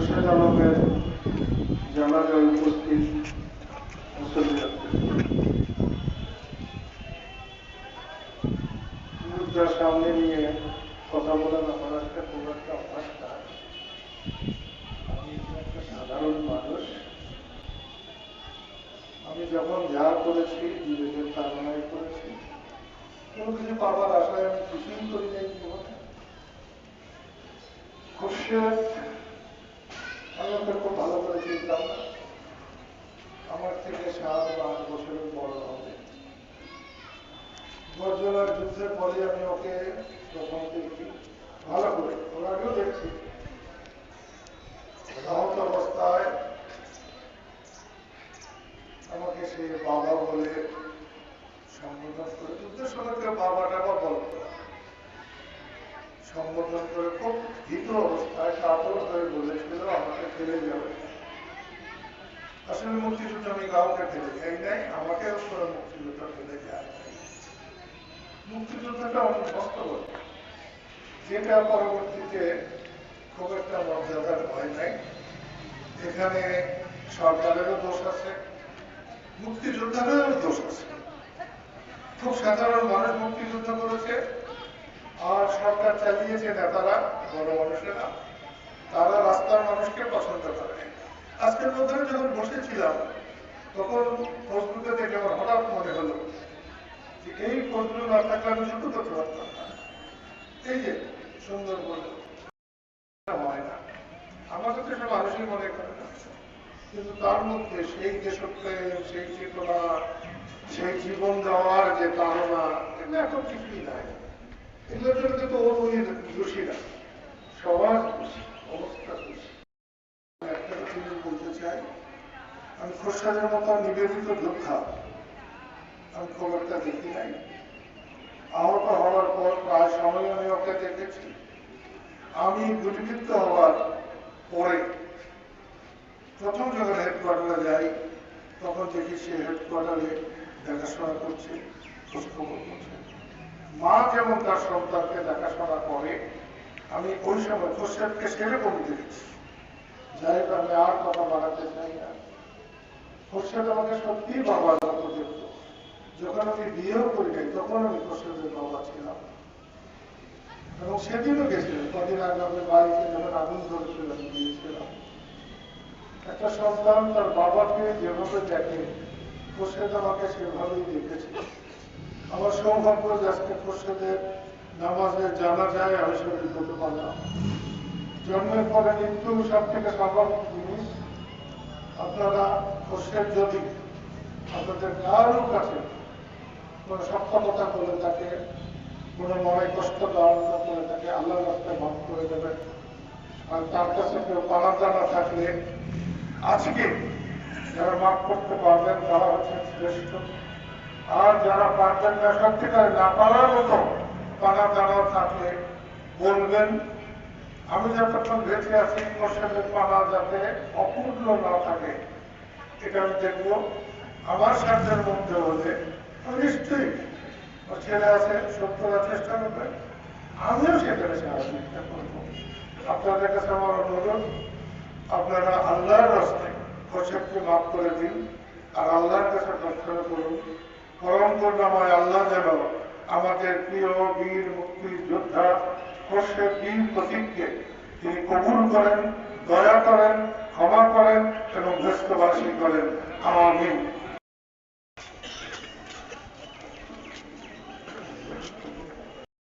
খুরশেদ আলমের উপস্থিত সামনে নিয়ে কথা আমার একটা খুব একটা অভ্যাস না আমি একটা সাধারণ মানুষ। আমি যখন যা করেছি তাড়নায় করেছি, কোনো কিছু পাবার আশায় আমি কিছুই করি নাই জীবনে। খুরশেদ ওকে খুব ভালো করে চিনতাম আমার থেকে সাত বা আট বছরের বড় হবে। বর্জনার যুদ্ধের পরে আমি ওকে তখন দেখি। ভালো করে, ওর আগেও দেখছি। আহত অবস্থায় আমাকে সে বাবা বলে সম্বোধন করে। যুদ্ধের সময় বাবা টাবা বলতো না। সম্বোধন করে খুব ভীত অবস্থায় কাতর হয়ে বলেছিল আমাকে ফেলে যাবে আসলে মুক্তিযুদ্ধ আমি কাউকে ফেলে যাই নাই, আমাকেও করে মুক্তিযুদ্ধ ফেলে যায়। মুক্তিযুদ্ধটা অনেক বাস্তবতা যেটা পরবর্তীতে খুব একটা মর্যাদার ভয় নাই এখানে সরকারেরও দোষ আছে, মুক্তিযোদ্ধাদেরও দোষ আছে খুব সাধারণ মানুষ মুক্তিযুদ্ধ করেছে চালিয়েছে নেতারা বড় মানুষেরা তারা রাস্তার মানুষকে পছন্দ করে। আজকের মধ্যে যখন বসেছিলাম, তখন ফেসবুকে দেখে আমার হঠাৎ মনে হলো যে এই ফজলু না থাকলে আমি শুরু করতে পারতাম না। এই যে, সুন্দর বলল হয় না আমাকে তো সে মানুষই মনে করে না। কিন্তু তার মধ্যে সেই দেশপ্রেম সেই চেতনা, সেই জীবন দেওয়ার যে তাড়না, এগুলো এখন কিছুই নাই। আমি খোরসাদের মতো নিবেদিত যোদ্ধা, আমি খুব একটা দেখি নাই। আহত হওয়ার পর প্রায় সময় আমি ওকে দেখেছি। আমি গুলিবিদ্ধ হওয়ার পরে প্রথম যখন হেডকোয়ার্টারে যাই, তখন দেখি সে হেডকোয়ার্টারে দেখাশোনা করছে, খোঁজখবর করছে। মা যেমন তার সন্তানকে দেখাশোনা করে, আমি ওই সময় খোরশেদকে সেরকম দেখেছি যাই আমি আর কথা বাড়াতে চাই না। খোরশেদ আমাকে সত্যি বাবার মতো দেখত যখন আমি বিয়েও করি নাই, তখন আমি খোরশেদের বাবা ছিলাম। এবং সেদিনও গেছিলেন কদিন আগে আমি বাড়িতে যখন আগুন ধরেছিল, আমি গিয়েছিলাম। একটা সন্তান তার বাবাকে যেভাবে দেখে খোরশেদ আমাকে সেভাবেই দেখেছে আমার সৌভাগ্য যে আজকে খোরশেদের নামাজে জানা যায় আমি শরীর করতে পারলাম। জন্মের পরে মৃত্যু সব থেকে স্বাভাবিক জিনিস আপনারা খোরশেদ যদি আপনাদের কারোর কাছে কোনো কথা বলে থাকে, কোনো মনে কষ্ট মতো করে থাকে, আল্লাহ রাস্তায় মাফ করে দেবেন। আর তার কাছে কেউ পানা জানা থাকলে আজকে যারা মাফ করতে পারবেন, তারা হচ্ছে শ্রেষ্ঠ। আর যারা পারবেন না, সত্যিকারে না পারার মতো পানা জানা থাকলে বলবেন। আমি যতক্ষণ বেঁচে আছি মোর্শেদের পানা যাতে অপূর্ণ না থাকে, এটা আমি দেখব। আমার সাধ্যের মধ্যে হলে নিশ্চয়ই ছেলে আছে সত্যরা চেষ্টা করবে। আমিও সেখানে সহযোগিতা করব আপনাদের কাছে আমার অনুরোধ, আপনারা আল্লাহর রাস্তায় খোরশেদকে মাফ করে দিন, আর আল্লাহর কাছে প্রার্থনা করুন। পরম আল্লাহ যেন আমাদের প্রিয় বীর মুক্তি যোদ্ধা দিন প্রতীককে তিনি কবুল করেন, দয়া করেন, ক্ষমা করেন এবং ব্যস্তবাসী করেন। আমিন।